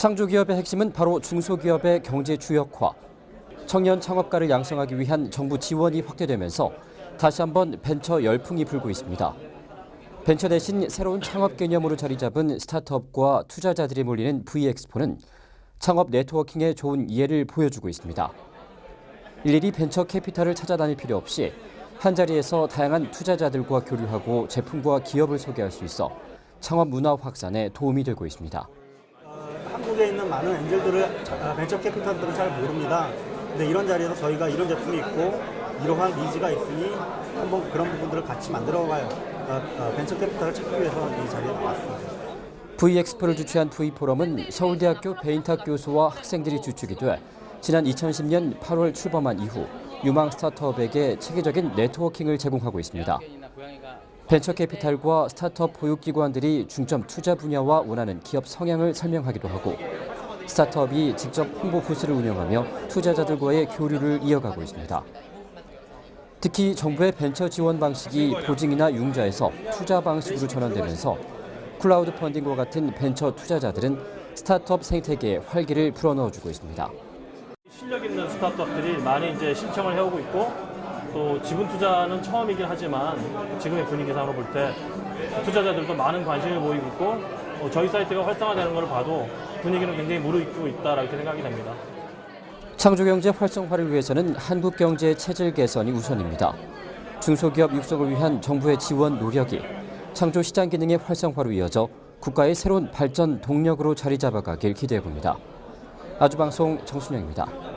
창조기업의 핵심은 바로 중소기업의 경제 주역화. 청년 창업가를 양성하기 위한 정부 지원이 확대되면서 다시 한번 벤처 열풍이 불고 있습니다. 벤처 대신 새로운 창업 개념으로 자리 잡은 스타트업과 투자자들이 몰리는 V엑스포는 창업 네트워킹의 좋은 예를 보여주고 있습니다. 일일이 벤처 캐피탈을 찾아다닐 필요 없이 한 자리에서 다양한 투자자들과 교류하고 제품과 기업을 소개할 수 있어 창업 문화 확산에 도움이 되고 있습니다. 한국에 있는 많은 엔젤들을 자- 벤처 캐피탈들은 잘 모릅니다. 근데 이런 자리에서 저희가 이런 제품이 있고 이러한 니즈가 있으니 한번 그런 부분들을 같이 만들어가요. 어, 어, 벤처 캐피탈을 찾기 위해서 이 자리에 나왔습니다. V엑스포를 주최한 V포럼은 서울대학교 베인탁 교수와 학생들이 주축이 돼 지난 2010년 8월 출범한 이후 유망 스타트업에게 체계적인 네트워킹을 제공하고 있습니다. 벤처 캐피탈과 스타트업 보육기관들이 중점 투자 분야와 원하는 기업 성향을 설명하기도 하고 스타트업이 직접 홍보 부스를 운영하며 투자자들과의 교류를 이어가고 있습니다. 특히 정부의 벤처 지원 방식이 보증이나 융자에서 투자 방식으로 전환되면서 클라우드 펀딩과 같은 벤처 투자자들은 스타트업 생태계에 활기를 불어넣어주고 있습니다. 실력 있는 스타트업들이 많이 이제 신청을 해오고 있고 또 지분 투자는 처음이긴 하지만 지금의 분위기상으로 볼 때 투자자들도 많은 관심을 보이고 있고 어, 저희 사이트가 활성화되는 것을 봐도 분위기는 굉장히 무르익고 있다라고 생각이 됩니다. 창조경제 활성화를 위해서는 한국 경제의 체질 개선이 우선입니다. 중소기업 육성을 위한 정부의 지원 노력이 창조 시장 기능의 활성화로 이어져 국가의 새로운 발전 동력으로 자리 잡아가길 기대해 봅니다. 아주방송 정순영입니다.